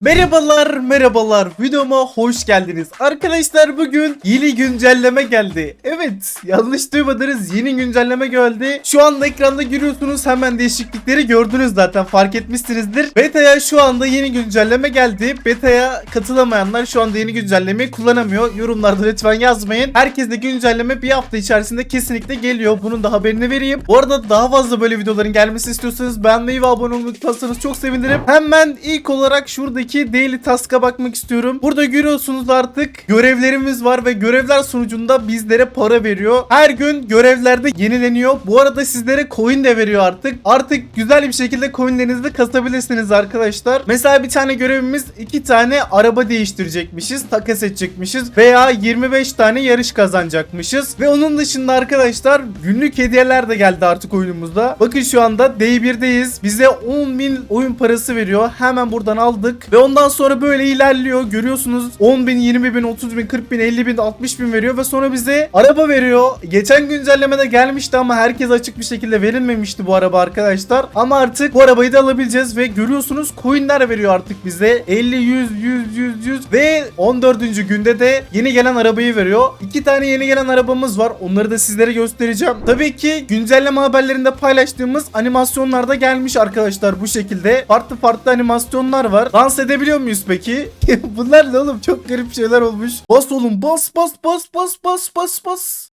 Merhabalar merhabalar videoma hoş geldiniz. Arkadaşlar bugün yeni güncelleme geldi. Evet yanlış duymadınız yeni güncelleme geldi. Şu anda ekranda görüyorsunuz hemen değişiklikleri gördünüz zaten fark etmişsinizdir. Beta'ya şu anda yeni güncelleme geldi. Beta'ya katılamayanlar şu anda yeni güncellemeyi kullanamıyor. Yorumlarda lütfen yazmayın. Herkese güncelleme bir hafta içerisinde kesinlikle geliyor. Bunun da haberini vereyim. Bu arada daha fazla böyle videoların gelmesini istiyorsanız beğenmeyi ve abone olmayı unutmazsanız çok sevinirim. Hemen ilk olarak şuradaki Daily Task'a bakmak istiyorum. Burada görüyorsunuz artık görevlerimiz var ve görevler sonucunda bizlere para veriyor. Her gün görevlerde yenileniyor. Bu arada sizlere coin de veriyor artık. Artık güzel bir şekilde coinlerinizi de kasabilirsiniz arkadaşlar. Mesela bir tane görevimiz iki tane araba değiştirecekmişiz. Takas edecekmişiz. Veya 25 tane yarış kazanacakmışız. Ve onun dışında arkadaşlar günlük hediyeler de geldi artık oyunumuzda. Bakın şu anda Day 1'deyiz. Bize 10.000 oyun parası veriyor. Hemen buradan aldık. Ve ondan sonra böyle ilerliyor. Görüyorsunuz 10 bin, 20 bin, 30 bin, 40 bin, 50 bin, 60 bin veriyor. Ve sonra bize araba veriyor. Geçen güncellemede gelmişti ama herkes açık bir şekilde verilmemişti bu araba arkadaşlar. Ama artık bu arabayı da alabileceğiz. Ve görüyorsunuz coinler veriyor artık bize. 50, 100, 100, 100, 100. Ve 14. günde de yeni gelen arabayı veriyor. İki tane yeni gelen arabamız var. Onları da sizlere göstereceğim. Tabii ki güncelleme haberlerinde paylaştığımız animasyonlar da gelmiş arkadaşlar bu şekilde. Farklı farklı animasyonlar var. Dans edebiliyor muyuz peki? Bunlar ne oğlum? Çok garip şeyler olmuş. Bas oğlum bas bas bas bas bas bas bas.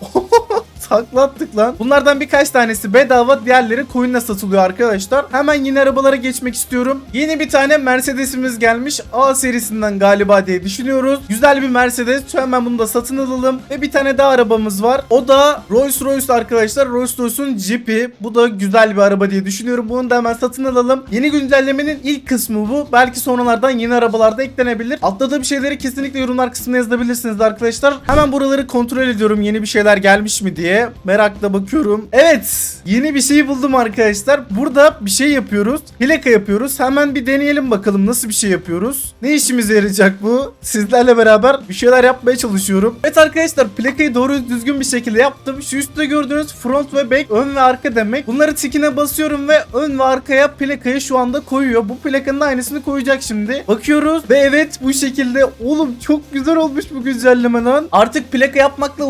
Saklattık lan. Bunlardan birkaç tanesi bedava, diğerleri coin'le satılıyor arkadaşlar. Hemen yeni arabalara geçmek istiyorum. Yeni bir tane Mercedes'imiz gelmiş. A serisinden galiba diye düşünüyoruz. Güzel bir Mercedes. Hemen bunu da satın alalım. Ve bir tane daha arabamız var. O da Rolls Royce arkadaşlar. Rolls Royce'un Jeep'i. Bu da güzel bir araba diye düşünüyorum. Bunu da hemen satın alalım. Yeni güncellemenin ilk kısmı bu. Belki sonralardan yeni arabalarda eklenebilir. Atladığım şeyleri kesinlikle yorumlar kısmına yazabilirsiniz arkadaşlar. Hemen buraları kontrol ediyorum. Yeni bir şeyler gelmiş mi diye. Merakla bakıyorum. Evet. Yeni bir şey buldum arkadaşlar. Burada bir şey yapıyoruz. Plaka yapıyoruz. Hemen bir deneyelim bakalım nasıl bir şey yapıyoruz. Ne işimize yarayacak bu? Sizlerle beraber bir şeyler yapmaya çalışıyorum. Evet arkadaşlar plakayı doğru düzgün bir şekilde yaptım. Şu üstte gördüğünüz front ve back ön ve arka demek. Bunları tikine basıyorum ve ön ve arkaya plakayı şu anda koyuyor. Bu plakanın aynısını koyacak şimdi. Bakıyoruz ve evet bu şekilde. Oğlum çok güzel olmuş bu güncelleme. Artık plaka yapmakla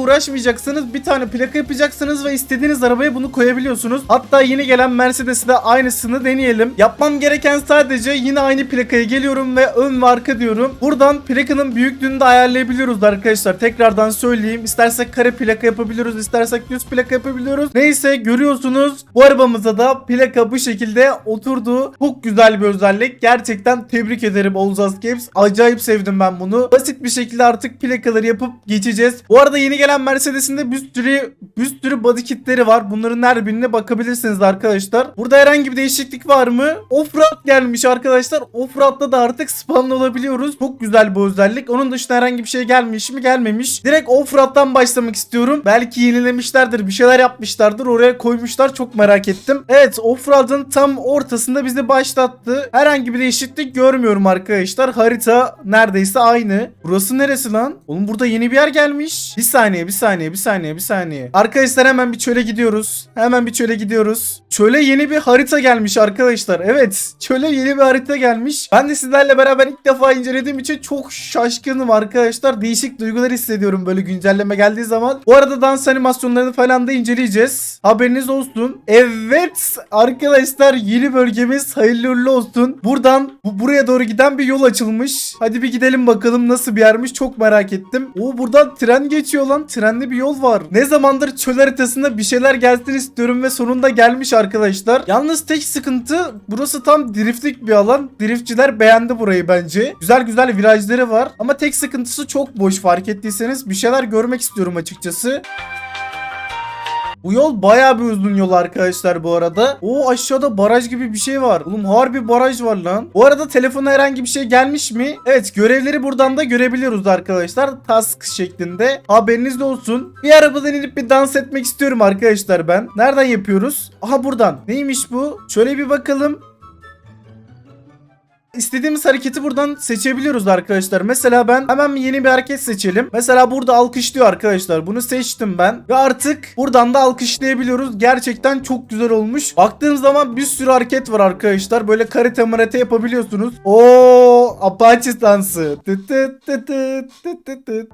uğraşmayacaksınız. Bir tane plaka yapacaksınız ve istediğiniz arabaya bunu koyabiliyorsunuz. Hatta yeni gelen Mercedes'e de aynısını deneyelim. Yapmam gereken sadece yine aynı plakaya geliyorum ve ön ve arka diyorum. Buradan plakanın büyüklüğünü de ayarlayabiliyoruz arkadaşlar. Tekrardan söyleyeyim. İstersek kare plaka yapabiliyoruz. istersek düz plaka yapabiliyoruz. Neyse görüyorsunuz. Bu arabamıza da plaka bu şekilde oturdu. Çok güzel bir özellik. Gerçekten tebrik ederim Oğuzaz Games. Acayip sevdim ben bunu. Basit bir şekilde artık plakaları yapıp geçeceğiz. Bu arada yeni gelen Mercedes'in de bir sürü bir sürü body kitleri var. Bunların her birine bakabilirsiniz arkadaşlar. Burada herhangi bir değişiklik var mı? Offroad gelmiş arkadaşlar. Offroad'da da artık spawn olabiliyoruz. Çok güzel bu özellik. Onun dışında herhangi bir şey gelmiş mi? Gelmemiş. Direkt Offroad'dan başlamak istiyorum. Belki yenilemişlerdir. Bir şeyler yapmışlardır. Oraya koymuşlar. Çok merak ettim. Evet Offroad'ın tam ortasında bizi başlattı. Herhangi bir değişiklik görmüyorum arkadaşlar. Harita neredeyse aynı. Burası neresi lan? Oğlum burada yeni bir yer gelmiş. Bir saniye, bir saniye, bir saniye, bir saniye. Arkadaşlar hemen bir çöle gidiyoruz. Hemen bir çöle gidiyoruz. Çöle yeni bir harita gelmiş arkadaşlar. Evet, çöle yeni bir harita gelmiş. Ben de sizlerle beraber ilk defa incelediğim için çok şaşkınım arkadaşlar. Değişik duygular hissediyorum böyle güncelleme geldiği zaman. Bu arada dans animasyonlarını falan da inceleyeceğiz. Haberiniz olsun. Evet arkadaşlar yeni bölgemiz hayırlı uğurlu olsun. Buradan bu buraya doğru giden bir yol açılmış. Hadi bir gidelim bakalım nasıl bir yermiş çok merak ettim. Oo buradan tren geçiyor lan. Trenli bir yol var. Ne zamandır çöl haritasında bir şeyler gelsin istiyorum ve sonunda gelmiş arkadaşlar. Yalnız tek sıkıntı burası tam driftlik bir alan. Driftçiler beğendi burayı bence. Güzel güzel virajları var. Ama tek sıkıntısı çok boş fark ettiyseniz. Bir şeyler görmek istiyorum açıkçası. Bu yol bayağı bir uzun yol arkadaşlar bu arada. O aşağıda baraj gibi bir şey var. Oğlum harbi baraj var lan. Bu arada telefona herhangi bir şey gelmiş mi? Evet görevleri buradan da görebiliyoruz arkadaşlar. Task şeklinde. Haberiniz de olsun. Bir arabadan inip bir dans etmek istiyorum arkadaşlar ben. Nereden yapıyoruz? Aha buradan. Neymiş bu? Şöyle bir bakalım. İstediğimiz hareketi buradan seçebiliyoruz arkadaşlar. Mesela ben hemen yeni bir hareket seçelim. Mesela burada alkışlıyor arkadaşlar. Bunu seçtim ben. Ve artık buradan da alkışlayabiliyoruz. Gerçekten çok güzel olmuş. Baktığım zaman bir sürü hareket var arkadaşlar. Böyle karate marate yapabiliyorsunuz. Oo, Apache dansı.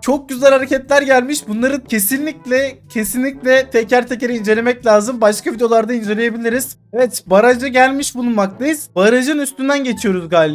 Çok güzel hareketler gelmiş. Bunları kesinlikle kesinlikle teker teker incelemek lazım. Başka videolarda inceleyebiliriz. Evet baraja gelmiş bulunmaktayız. Barajın üstünden geçiyoruz galiba.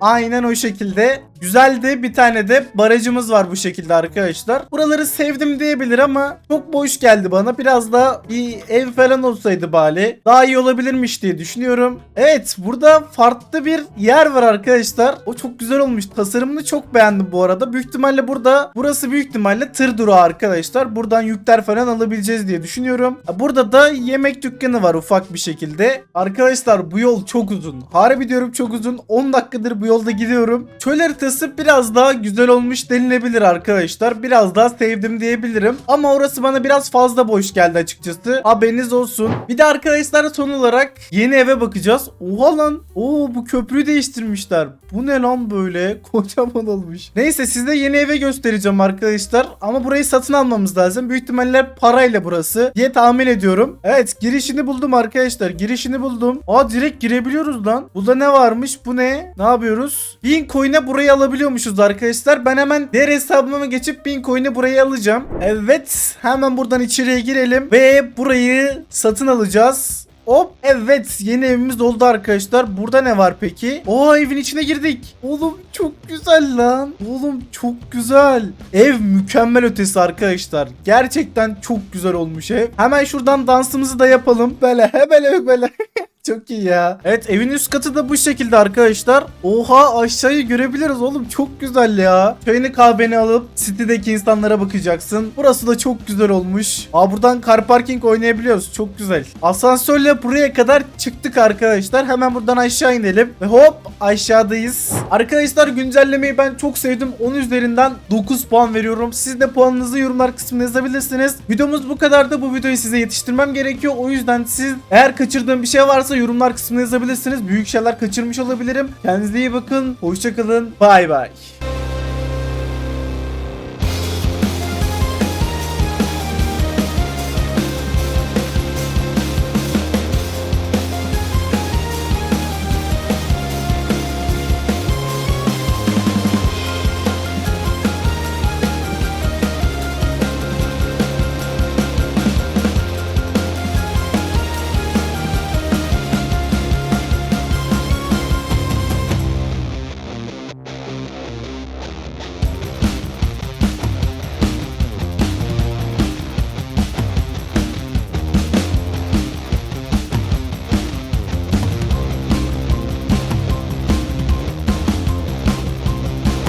Aynen o şekilde. Güzel de bir tane de barajımız var bu şekilde arkadaşlar. Buraları sevdim diyebilir ama çok boş geldi bana. Biraz da bir ev falan olsaydı bari daha iyi olabilirmiş diye düşünüyorum. Evet burada farklı bir yer var arkadaşlar. O çok güzel olmuş. Tasarımını çok beğendim bu arada. Büyük ihtimalle burada burası büyük ihtimalle tır durağı arkadaşlar. Buradan yükler falan alabileceğiz diye düşünüyorum. Burada da yemek dükkanı var ufak bir şekilde. Arkadaşlar bu yol çok uzun. Harbi diyorum çok uzun. 10 dakikadır bu yolda gidiyorum. Çöl haritası biraz daha güzel olmuş denilebilir arkadaşlar. Biraz daha sevdim diyebilirim. Ama orası bana biraz fazla boş geldi açıkçası. Haberiniz olsun. Bir de arkadaşlar son olarak yeni eve bakacağız. Oha lan. Oo bu köprüyü değiştirmişler. Bu ne lan böyle? Kocaman olmuş. Neyse size yeni eve göstereceğim arkadaşlar. Ama burayı satın almamız lazım. Büyük ihtimalle parayla burası diye tahmin ediyorum. Evet girişini buldum arkadaşlar. Girişini buldum. Aa direkt girebiliyoruz lan. Burada ne varmış? Bu ne? Ne yapıyoruz? 1000 coin'e burayı alabiliyormuşuz arkadaşlar. Ben hemen diğer hesabıma geçip 1000 coin'e burayı alacağım. Evet. Hemen buradan içeriye girelim. Ve burayı satın alacağız. Hop evet yeni evimiz oldu arkadaşlar. Burada ne var peki? Oo evin içine girdik. Oğlum çok güzel lan. Oğlum çok güzel. Ev mükemmel ötesi arkadaşlar. Gerçekten çok güzel olmuş ev. Hemen şuradan dansımızı da yapalım. Böyle böyle böyle. Çok iyi ya. Evet evin üst katı da bu şekilde arkadaşlar. Oha aşağıyı görebiliriz oğlum çok güzel ya. Çayını kahveni alıp sitedeki insanlara bakacaksın. Burası da çok güzel olmuş. Aa buradan car parking oynayabiliyoruz. Çok güzel. Asansörle buraya kadar çıktık arkadaşlar. Hemen buradan aşağı inelim. Ve hop aşağıdayız. Arkadaşlar güncellemeyi ben çok sevdim. 10 üzerinden 9 puan veriyorum. Siz de puanınızı yorumlar kısmına yazabilirsiniz. Videomuz bu kadar da bu videoyu size yetiştirmem gerekiyor. O yüzden siz eğer kaçırdığım bir şey varsa yorumlar kısmına yazabilirsiniz. Büyük şeyler kaçırmış olabilirim. Kendinize iyi bakın. Hoşçakalın. Bay bay.